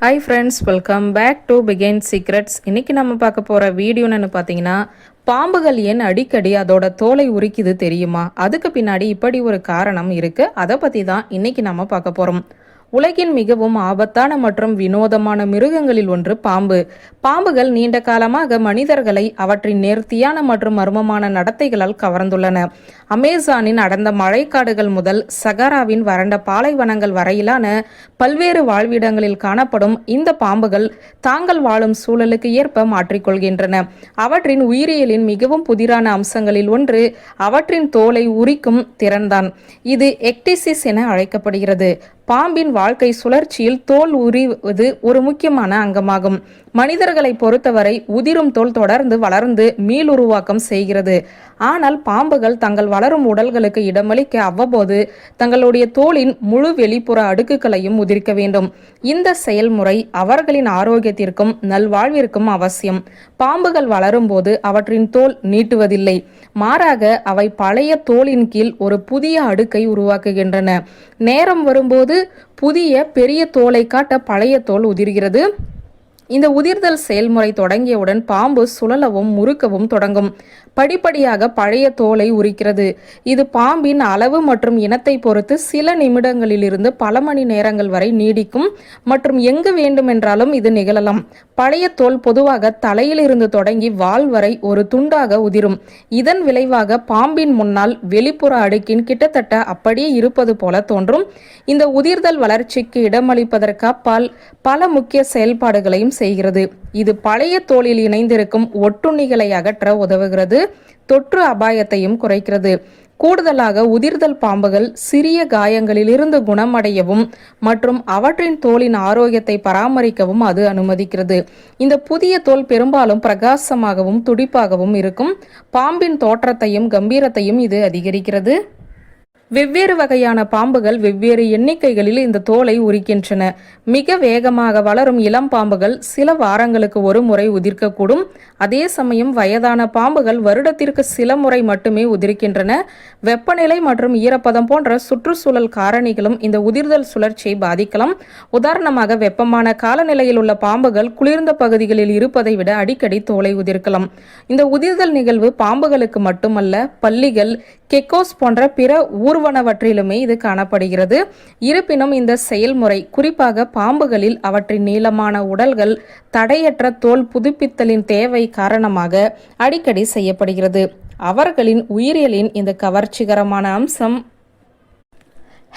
Hi friends welcome back to begin secrets இன்றைக்கி நம்ம பார்க்க போகிற வீடியோன்னு பார்த்தீங்கன்னா பாம்புகள் ஏன் அடிக்கடி அதோட தோலை உரிக்குது தெரியுமா? அதுக்கு பின்னாடி இப்படி ஒரு காரணம் இருக்குது அதை பற்றி தான் இன்றைக்கி நம்ம பார்க்க போகிறோம் உலகின் மிகவும் ஆபத்தான மற்றும் வினோதமான மிருகங்களில் ஒன்று பாம்பு. பாம்புகள் நீண்ட காலமாக மனிதர்களை அவற்றின் நேர்த்தியான மற்றும் மர்மமான நடத்தைகளால் கவர்ந்துள்ளன. அமேசானின் அடர்ந்த மழைக்காடுகள் முதல் சகாராவின் வறண்ட பாலைவனங்கள் வரையிலான பல்வேறு வாழ்விடங்களில் காணப்படும் இந்த பாம்புகள் தாங்கள் வாழும் சூழலுக்கு ஏற்ப மாற்றிக்கொள்கின்றன. அவற்றின் உயிரியலின் மிகவும் புதிரான அம்சங்களில் ஒன்று அவற்றின் தோலை உரிக்கும் திறன்தான். இது எக்டிசிஸ் என அழைக்கப்படுகிறது. பாம்பின் வாழ்க்கை சுழற்சியில் தோல் உரிவது ஒரு முக்கியமான அங்கமாகும். மனிதர்களை பொறுத்தவரை உதிரும் தோல் தொடர்ந்து வளர்ந்து மீளுருவாக்கம் செய்கிறது. ஆனால் பாம்புகள் தங்கள் வளரும் உடல்களுக்கு இடமளிக்க அவ்வப்போது தங்களுடைய தோலின் முழு வெளிப்புற அடுக்குகளையும் உதிர்க்க வேண்டும். இந்த செயல்முறை அவர்களின் ஆரோக்கியத்திற்கும் நல்வாழ்விற்கும் அவசியம். பாம்புகள் வளரும்போது அவற்றின் தோல் நீட்டுவதில்லை. மாறாக அவை பழைய தோலின் கீழ் ஒரு புதிய அடுக்கை உருவாக்குகின்றன. நேரம் வரும்போது புதிய பெரிய தோலை காட்ட பழைய தோல் உதிர்கிறது. இந்த உதிர்தல் செயல்முறை தொடங்கியவுடன் பாம்பு சுழலவும் முறுக்கவும் தொடங்கும். படிப்படியாக பழைய தோலை உரிக்கிறது. இது பாம்பின் அளவு மற்றும் இனத்தை பொறுத்து சில நிமிடங்களிலிருந்து பல மணி நேரங்கள் வரை நீடிக்கும் மற்றும் எங்கு வேண்டுமென்றாலும் இது நிகழலாம். பழைய தோல் பொதுவாக தலையிலிருந்து தொடங்கி வால் வரை ஒரு துண்டாக உதிரும். இதன் விளைவாக பாம்பின் முன்னால் வெளிப்புற அடுக்கின் கிட்டத்தட்ட அப்படியே இருப்பது போல தோன்றும். இந்த உதிர்தல் வளர்ச்சிக்கு இடமளிப்பதற்கு அப்பால் பல முக்கிய செயல்பாடுகளையும் செய்கிறது. இது பழைய தோலில் இணைந்திருக்கும் ஒட்டுண்ணிகளை அகற்ற உதவுகிறது. தொற்று அபாயத்தையும் குறைக்கிறது. கூடுதலாக உதிர்தல் பாம்புகள் சிறிய காயங்களிலிருந்து குணமடையவும் மற்றும் அவற்றின் தோலின் ஆரோக்கியத்தை பராமரிக்கவும் அது அனுமதிக்கிறது. இந்த புதிய தோல் பெரும்பாலும் பிரகாசமாகவும் துடிப்பாகவும் இருக்கும். பாம்பின் தோற்றத்தையும் கம்பீரத்தையும் இது அதிகரிக்கிறது. வெவ்வேறு வகையான பாம்புகள் வெவ்வேறு எண்ணிக்கைகளில் இந்த தோலை உரிக்கின்றன. மிக வேகமாக வளரும் இளம் பாம்புகள் சில வாரங்களுக்கு ஒரு முறை உதிர்க்கக்கூடும். அதே சமயம் வயதான பாம்புகள் வருடத்திற்கு சில முறை மட்டுமே உதிர்க்கின்றன. வெப்பநிலை மற்றும் ஈரப்பதம் போன்ற சுற்றுச்சூழல் காரணிகளும் இந்த உதிர்தல் சுழற்சியை பாதிக்கலாம். உதாரணமாக வெப்பமான காலநிலையில் உள்ள பாம்புகள் குளிர்ந்த பகுதிகளில் இருப்பதை விட அடிக்கடி தோலை உதிர்க்கலாம். இந்த உதிர்தல் நிகழ்வு பாம்புகளுக்கு மட்டுமல்ல பல்லிகள் கெக்கோஸ் போன்ற பிற ஊர் ஊர்வனவற்றிலுமே இது காணப்படுகிறது. இருப்பினும் இந்த செயல்முறை குறிப்பாக பாம்புகளில் அவற்றின் நீளமான உடல்கள் தடையற்ற தோல் புதுப்பித்தலின் தேவை காரணமாக அடிக்கடி செய்யப்படுகிறது. அவர்களின் உயிரியலின் இந்த கவர்ச்சிகரமான அம்சம்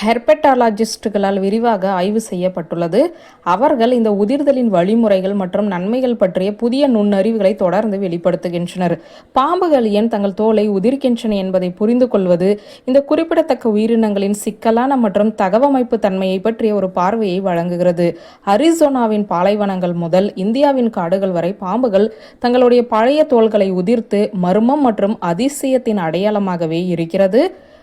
ஹெர்பெட்டாலஜிஸ்டுகளால் விரிவாக ஆய்வு செய்யப்பட்டுள்ளது. அவர்கள் இந்த உதிர்தலின் வழிமுறைகள் மற்றும் நன்மைகள் பற்றிய புதிய நுண்ணறிவுகளை தொடர்ந்து வெளிப்படுத்துகின்றனர். பாம்புகள் ஏன் தங்கள் தோலை உதிர்க்கின்றன என்பதை புரிந்து கொள்வது இந்த குறிப்பிடத்தக்க உயிரினங்களின் சிக்கலான மற்றும் தகவமைப்பு தன்மையை பற்றிய ஒரு பார்வையை வழங்குகிறது. அரிசோனாவின் பாலைவனங்கள் முதல் இந்தியாவின் காடுகள் வரை பாம்புகள் தங்களுடைய பழைய தோள்களை உதிர்த்து மர்மம் மற்றும் அதிசயத்தின் அடையாளமாகவே இருக்கிறது.